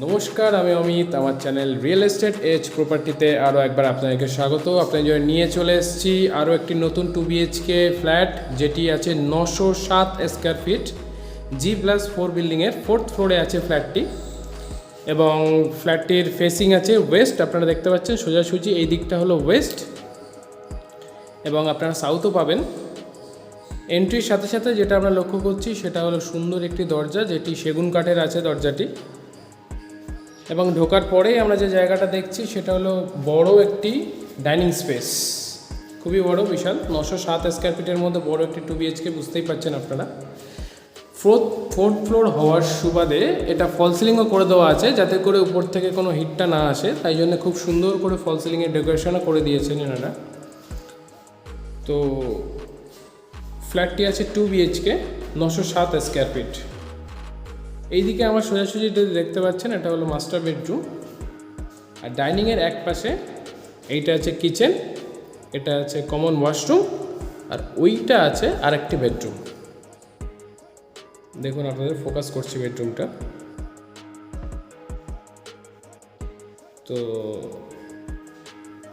নমস্কার, আমি অমিত। আমার চ্যানেল রিয়েল এস্টেট এজ প্রপার্টিতে আরও একবার আপনাদেরকে স্বাগত। আপনাদের জন্য নিয়ে চলে এসেছি আরও একটি নতুন টু বিএইচকে ফ্ল্যাট যেটি আছে নশো সাত square feet G plus four বিল্ডিংয়ের ফোর্থ ফ্লোরে আছে ফ্ল্যাটটি এবং ফ্ল্যাটটির ফেসিং আছে ওয়েস্ট আপনারা দেখতে পাচ্ছেন সোজাসুজি এই দিকটা হলো ওয়েস্ট এবং আপনারা সাউথও পাবেন। এন্ট্রির সাথে সাথে যেটা আমরা লক্ষ্য করছি, সেটা হলো সুন্দর একটি দরজা, যেটি সেগুন কাঠের আছে দরজাটি। এবং ঢোকার পরেই আমরা যে জায়গাটা দেখছি সেটা হলো বড় একটি ডাইনিং স্পেস। খুবই বড়, বিশাল। নশো সাত স্কোয়ার ফিটের মধ্যে বড় একটি টু বিএইচকে বুঝতেই পারছেন আপনারা। ফোর্থ ফোর্থ ফ্লোর হওয়ার সুবাদে এটা ফল সিলিংও করে দেওয়া আছে, যাতে করে উপর থেকে কোনো হিটটা না আসে। তাই জন্য খুব সুন্দর করে ফল সিলিংয়ের ডেকোরেশনও করে দিয়েছেন এনারা। তো ফ্ল্যাটটি আছে টু বিএইচকে নশো সাত স্কোয়ার ফিট এইদিকে আমার সোজাসুজি যেটা দেখতে পাচ্ছেন, এটা হলো মাস্টার বেডরুম আর ডাইনিংয়ের এক পাশে এইটা আছে কিচেন এটা আছে কমন ওয়াশরুম আর ওইটা আছে আরেকটি বেডরুম দেখুন আপনাদের ফোকাস করছি বেডরুমটা তো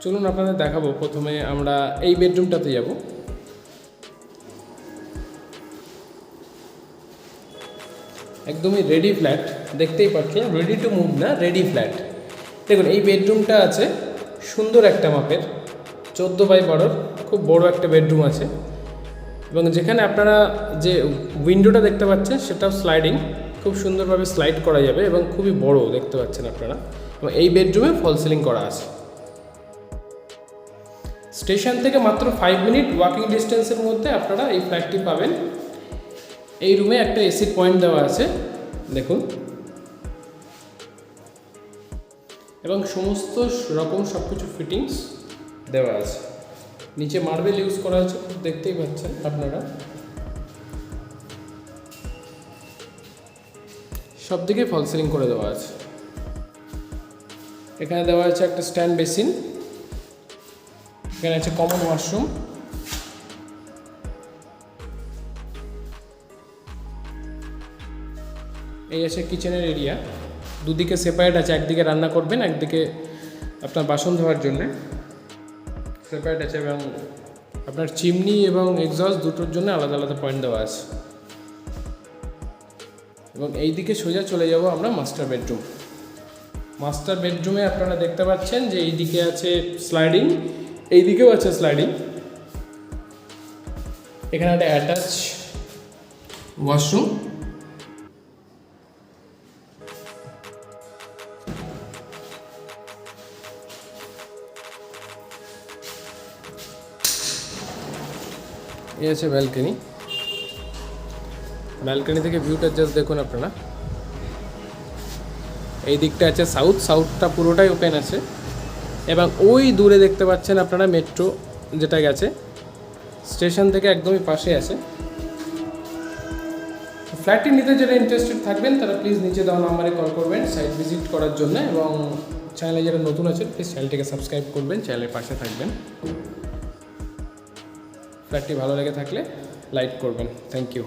চলুন আপনাদের দেখাবো, প্রথমে আমরা এই বেডরুমটাতে যাব। একদমই রেডি ফ্ল্যাট দেখতেই পাচ্ছেন রেডি টু মুভ না রেডি ফ্ল্যাট দেখুন, এই বেডরুমটা আছে, সুন্দর একটা মাপের, চোদ্দ বাই বারোর, খুব বড় একটা বেডরুম আছে। এবং যেখানে আপনারা যে উইন্ডোটা দেখতে পাচ্ছেন, সেটাও স্লাইডিং খুব সুন্দরভাবে স্লাইড করা যাবে এবং খুবই বড় দেখতে পাচ্ছেন আপনারা। এবং এই বেডরুমে ফল সিলিং করা আছে। স্টেশন থেকে মাত্র ফাইভ মিনিট ওয়াকিং ডিস্টেন্সের মধ্যে আপনারা এই ফ্ল্যাটটি পাবেন। এই রুমে একটা এসি পয়েন্ট দেওয়া আছে, দেখুন। এবং সমস্ত রকম সব কিছু ফিটিংস দেওয়া আছে। নিচে মার্বেল ইউজ করা আছে, দেখতেই পাচ্ছেন আপনারা। সব দিকে ফল সিলিং করে দেওয়া আছে। এখানে দেওয়া আছে একটা স্ট্যান্ড বেসিন এখানে আছে কমন ওয়াশরুম এই আছে কিচেনের এরিয়া দুদিকে সেপারেট আছে, একদিকে রান্না করবেন, একদিকে আপনার বাসন ধোয়ার জন্যে। সেপারেট আছে এবং আপনার চিমনি এবং এক্সস্ট দুটোর জন্য আলাদা আলাদা পয়েন্ট দেওয়া আছে। এবং এই দিকে সোজা চলে যাব আমরা মাস্টার বেডরুম মাস্টার বেডরুমে আপনারা দেখতে পাচ্ছেন যে এই দিকে আছে স্লাইডিং এই দিকেও আছে স্লাইডিং এখানে একটা অ্যাটাচ ওয়াশরুম এই আছে ব্যালকনি ব্যালকনি থেকে ভিউটা জাস্ট দেখুন আপনারা। এই দিকটা আছে সাউথ সাউথটা পুরোটাই ওপেন আছে। এবং ওই দূরে দেখতে পাচ্ছেন আপনারা মেট্রো যেটা গেছে স্টেশন থেকে একদমই পাশে আছে। ফ্ল্যাটটি নিতে যারা ইন্টারেস্টেড থাকবেন, তারা প্লিজ নিচে দেওয়া নাম্বারে কল করবেন সাইট ভিজিট করার জন্য। এবং চ্যানেলে যারা নতুন আছেন প্লিজ চ্যানেলটিকে সাবস্ক্রাইব করবেন চ্যানেলের পাশে থাকবেন। ফ্ল্যাটটি ভালো লেগে থাকলে লাইক করবেন। Thank you